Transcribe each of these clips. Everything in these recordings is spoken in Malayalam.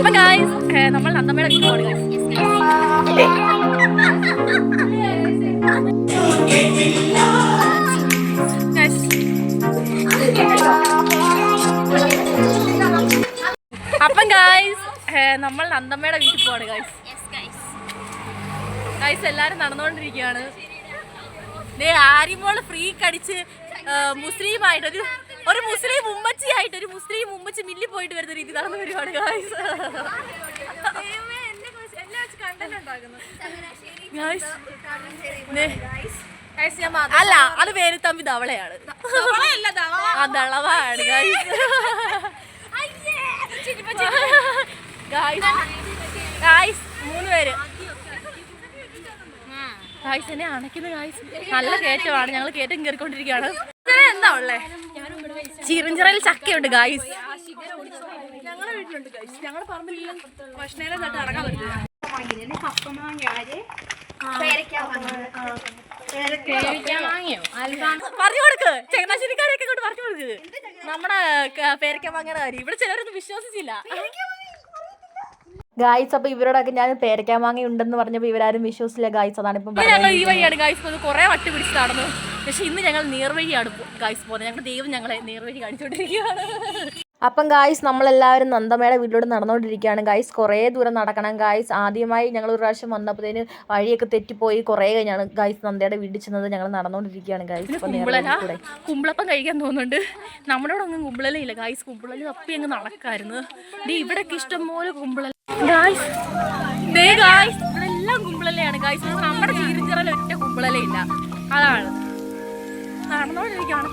അപ്പൊ ഗായ്സ് നമ്മൾ നന്ദമ്മയുടെ വീട്ടിൽ. Guys. അപ്പം ഗായ്സ് നമ്മൾ നന്ദമ്മയുടെ വീട്ടിൽ പോവാണ് ഗായ്സ് ഗായ്സ് എല്ലാരും നടന്നുകൊണ്ടിരിക്കുകയാണ് ആര്യമോൾ ഫ്രീ കടിച്ച് മുസ്ലിം ആയിട്ട് ഒരു മുസ്ലിം ഉമ്മച്ചി ആയിട്ട് ഒരു മുസ്ലിം ഉമ്മച്ചി മില്ലി പോയിട്ട് വരുന്ന രീതി നടന്നു വരുവാണ് ഗായ്സ് അല്ല അത് പേര് തമ്പി ധവളയാണ് ആ ദളവാണ് ഗായ്സ് ഗായ്സ് മൂന്ന് പേര്. ഗായ്സ് എന്നെ അണയ്ക്കുന്ന ഗായ്സ് നല്ല കയറ്റമാണ് ഞങ്ങൾ കയറ്റം കയറിക്കൊണ്ടിരിക്കുകയാണ്. എന്താ ഉള്ളേ? ചിറഞ്ചിറയിൽ ചക്കയുണ്ട് ഗായ്സ് ഞങ്ങളുടെ വീട്ടിലുണ്ട് ഗായ്സ് ഞങ്ങളുടെ പറമ്പിൽ ഭക്ഷണേലെ നട്ട് ഇറങ്ങാൻ പറ്റില്ല. പറഞ്ഞു കൊടുക്ക്. ചങ്ങനാശ്ശേരിക്കാരെയൊക്കെ കൊണ്ട് പറഞ്ഞു കൊടുക്ക്. നമ്മുടെ പേരക്ക വാങ്ങിയ കാര്യം. ഇവിടെ ചിലരൊന്നും വിശ്വസിച്ചില്ല. ഗായ്സ് അപ്പൊ ഇവരോടൊക്കെ ഞാൻ പേരക്കാൻ വാങ്ങി ഉണ്ടെന്ന് പറഞ്ഞപ്പോ ഇവരാരും വിശ്വസിച്ചില്ല ഗായ്സ് അതാണ് ഇപ്പം ഈ വഴിയാണ് ഗായ്സ് കൊറേ കുറേ വട്ടി പിടിച്ച് നടന്നു. പക്ഷെ ഇന്ന് ഞങ്ങൾ നേർവഴിയാണ് ഗായ്സ് പോകുന്നത്. ഞങ്ങളുടെ ദൈവം ഞങ്ങളെ നീർവഴി കാണിച്ചുകൊണ്ടിരിക്കുകയാണ്. അപ്പം ഗായ്സ് നമ്മളെല്ലാവരും നന്ദമ്മയുടെ വീട്ടിലോട്ട് നടന്നുകൊണ്ടിരിക്കുകയാണ്. ഗായ്സ് കുറേ ദൂരം നടക്കണം. ഗായ്സ് ആദ്യമായി ഞങ്ങൾ ഒരു പ്രാവശ്യം വന്നപ്പോഴത്തേന് വഴിയൊക്കെ തെറ്റിപ്പോയി. കുറേ കഴിഞ്ഞാണ് ഗായ്സ് നന്ദയുടെ വീട്ടിൽ ചെന്നത്. ഞങ്ങൾ നടന്നുകൊണ്ടിരിക്കുകയാണ് ഗായ്സ് കുമ്പളപ്പം കഴിക്കാൻ തോന്നുന്നുണ്ട്. നമ്മുടെ അവിടെ ഒന്നും കുമ്പളലില്ല ഗായ്സ് കുമ്പളല തപ്പി അങ്ങ് നടക്കായിരുന്നു. ഇവിടെയൊക്കെ ഇഷ്ടംപോലെ കുമ്പളല ഗായ്സ് ഗായ്സ് ഇവിടെ എല്ലാം കുമ്പളലയാണ് ഗായ്സ് നമ്മുടെ ചീരിച്ചിറല ഒറ്റ കുമ്പളലയില്ല. അതാണ്. നടന്നോണ്ടിരിക്കുകയാണ്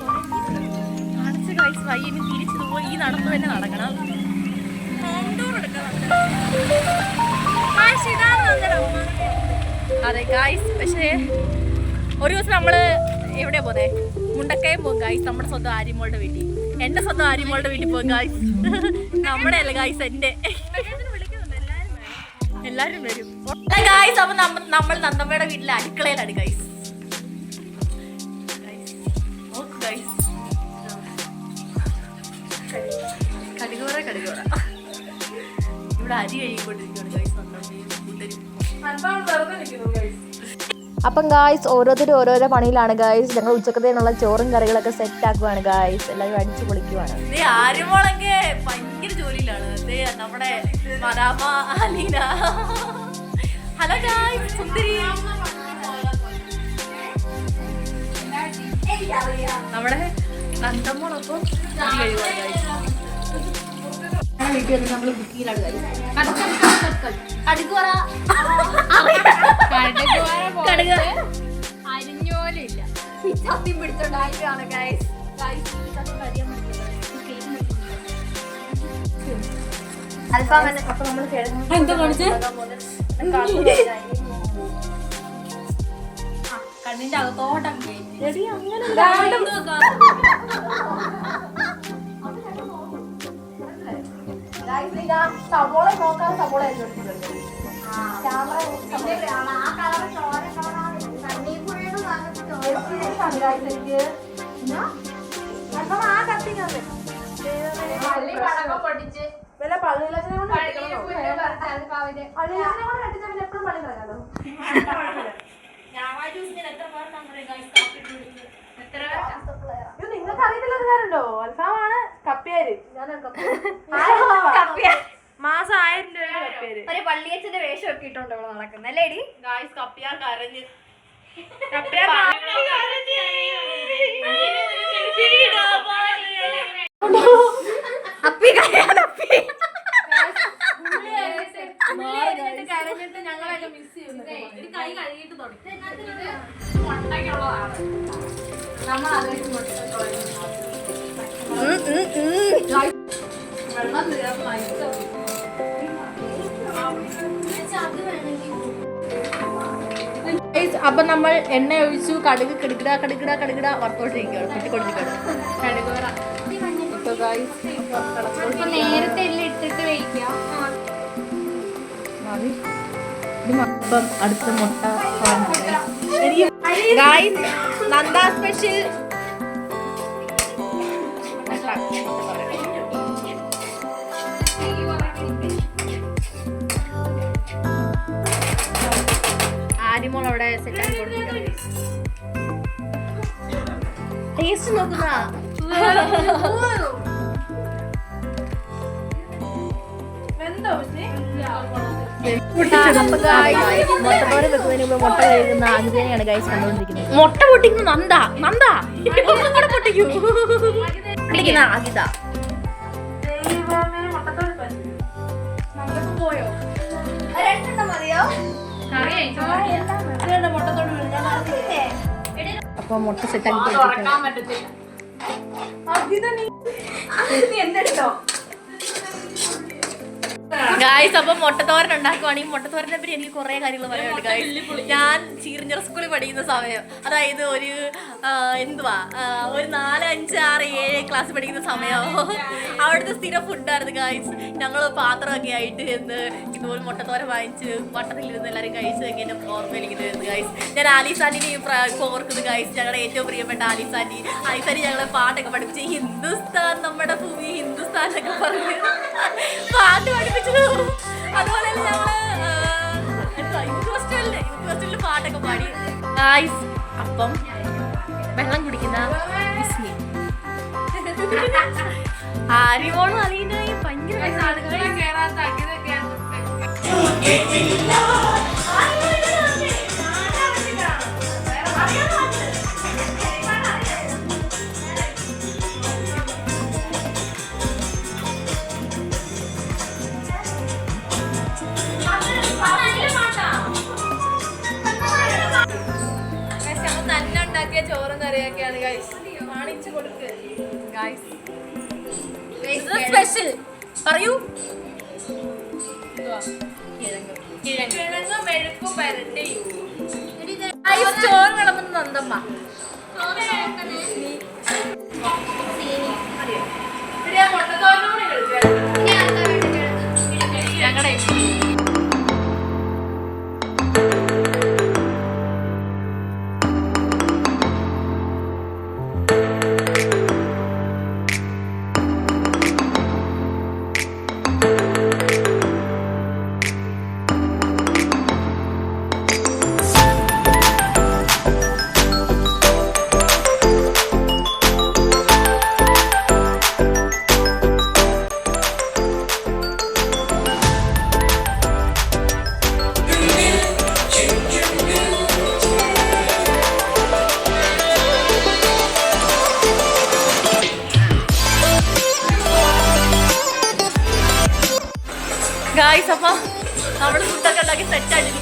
കാണിച്ച് ഗായ്സ് വയ്യ ഇനി തിരിച്ചു പോയി ഈ നടന്നു തന്നെ നടക്കണം. അതെ ഗായ്സ് പക്ഷേ ഒരു ദിവസം നമ്മൾ എവിടെയാ പോന്നെ? മുണ്ടക്കയം പോകും ഗായ്സ് നമ്മുടെ സ്വന്തം ആര്യമോളുടെ വീട്ടിൽ. എന്റെ സ്വന്തം ആര്യമോളുടെ വീട്ടിൽ പോകും ഗായ്സ് നമ്മുടെ അല്ല ഗായ്സ് എന്റെ എല്ലാരും വരും. ഗായ്സ് അപ്പൊ നമ്മ നമ്മൾ നന്ദമ്മയുടെ വീട്ടിലെ അടുക്കളയിലാണ് ഗായ്സ് ഇവിടെ. അരി കഴുകിക്കൊണ്ടിരിക്കുകയാണ് അപ്പം ഗായ്സ് ഓരോരുത്തരും ഓരോരോ പണിയിലാണ് ഗായ്സ് ഞങ്ങൾ ഉച്ചക്കത്തേനുള്ള ചോറും കറികളൊക്കെ സെറ്റ് ആക്കുവാണ് ഗായ്സ് എല്ലാവരും അടിച്ചു പൊളിക്കുവാണ്. ഭയങ്കര ജോലിയിലാണ്. നമ്മുടെ അലീന. ഹലോ ഗായ്സ് സുന്ദരി. നമ്മുടെ നന്ദമ്മോളൊപ്പം guys. വീട്ടിൽ വന്ന് നമ്മൾ ബുക്കിയിലാണ് അടുക്കുറ കടുക് അരിഞ്ഞോലില്ല സത്യം പിടിച്ചോണ്ടായിട്ടാണ് ഗൈസ് അറിയാൻ അപ്പൊ നമ്മൾ എന്താ കാണിച്ചേ കണ്ണിന്റെ അകത്തോട്ടൊക്കെ സവോള നോക്കാൻ സവോള നിങ്ങൾക്ക് അറിയത്തില്ലാത്തോ അൽഫാമാണ് കപ്പിയാര് മാസം ആയിരം രൂപ കപ്പിയാര് ഒരു പള്ളിയച്ഛന്റെ വേഷം ഒക്കെ ഇട്ടോണ്ട് ഇവിടെ നടക്കുന്നത് അല്ലേടി ഗായ്സ് കപ്പിയാർ കരഞ്ഞ് കപ്പിയാർ അപ്പി കരയാതെ അപ്പി കരഞ്ഞിട്ട് ഞങ്ങളൊക്കെ മിസ് ചെയ്യുന്നു കൈ കഴുകിയിട്ട് തുടങ്ങി. നമ്മൾ അതിലേക്ക് വെള്ളം തീർന്നു അപ്പൊ നമ്മൾ എണ്ണ ഒഴിച്ചു കടുക് കിടുകിട കടുകിട കടുകിട വറുത്തോട്ടിരിക്കുകയാണ് അപ്പൊ നേരത്തെ എല്ലാം ഇട്ടിട്ട് മതി. അപ്പം അടുത്ത മുട്ട നന്ദ സ്പെഷ്യൽ ആര്യമോൾ അവിടെ സെറ്റാക്കി കൊടുത്തിട്ടുണ്ട് ടേസ്റ്റ് നോക്കുന്ന. മുട്ട കഴുകുന്ന ഗൈസ് കണ്ടുകൊണ്ടിരിക്കുന്നത് മുട്ട പൊട്ടിക്കുന്ന നന്ദ നന്ദ പൊട്ടിക്കൂ രണ്ടെണ്ണം മതിയോ അപ്പോൾ മുട്ട സെറ്റാക്കി എന്തെടുത്തോ? ഗായ്സ് അപ്പൊ മുട്ടത്തോരൻ ഉണ്ടാക്കുവാണെങ്കിൽ മുട്ടത്തോരനെ പറ്റി എനിക്ക് കുറെ കാര്യങ്ങൾ പറയാനുണ്ട് ഗായ്സ് ഞാൻ ചീറിഞ്ഞർ സ്കൂളിൽ പഠിക്കുന്ന സമയം അതായത് ഒരു എന്തുവാ ഒരു നാല് അഞ്ച് ആറ് ഏഴ് ക്ലാസ് പഠിക്കുന്ന സമയം. അവിടുത്തെ സ്ഥിരം ഫുഡായിരുന്നു ഗായ്സ് ഞങ്ങൾ പാത്രമൊക്കെ ആയിട്ട് എന്ന് ഇതുപോലെ മുട്ടത്തോരൻ വാങ്ങിച്ച് വട്ടത്തിലിരുന്ന് എല്ലാവരും കഴിച്ച് ഓർമ്മ ഓർമ്മയിലിരിക്കുന്നത് ഗായ്സ് ഞാൻ ആലിസാന്റിനെ ഇപ്പോൾ ഓർക്കുന്നു ഗായ്സ് ഞങ്ങളുടെ ഏറ്റവും പ്രിയപ്പെട്ട ആലിസാന്റി ആലിസാന്റി ഞങ്ങളെ പാട്ടൊക്കെ പഠിപ്പിച്ച് ഹിന്ദുസ്ഥാൻ നമ്മുടെ ഭൂമി ഹിന്ദുസ്ഥാൻ എന്നൊക്കെ പറഞ്ഞ് പാട്ട് പഠിപ്പിച്ചത് അതുപോലെ തന്നെ ഞങ്ങൾ യൂത്ത് ഫെസ്റ്റിവലിൽ പാട്ടൊക്കെ പാടി. ഗായ്സ് അപ്പം വെള്ളം കുടിക്കുന്ന വിസ്മി. ആര്യവോളും അലീനായി ഭയങ്കര ഉണ്ടാക്കിയ ചോറും കറിയൊക്കെയാണ് ഗൈസ് കാണിച്ചു കൊടുക്ക്. ഗൈസ് സ്പെഷ്യൽ പറയൂ. കിഴങ്ങ്. മെഴുക്കും പരട്ടിയും ചോറ് വിളമ്പുന്ന നന്ദമ്മ. ഞങ്ങളുടെ സെറ്റ് ആയിട്ടിരിക്കുവാണ്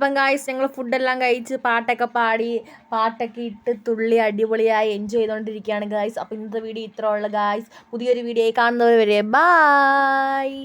അപ്പം ഗായ്സ് ഞങ്ങൾ ഫുഡെല്ലാം കഴിച്ച് പാട്ടൊക്കെ പാടി പാട്ടൊക്കെ ഇട്ട് തുള്ളി അടിപൊളിയായി എൻജോയ് ചെയ്തുകൊണ്ടിരിക്കുകയാണ് ഗായ്സ് അപ്പോൾ ഇന്നത്തെ വീഡിയോ ഇത്ര ഉള്ള ഗായ്സ് പുതിയൊരു വീഡിയോ കാണുന്നവർ വരെ ബായ്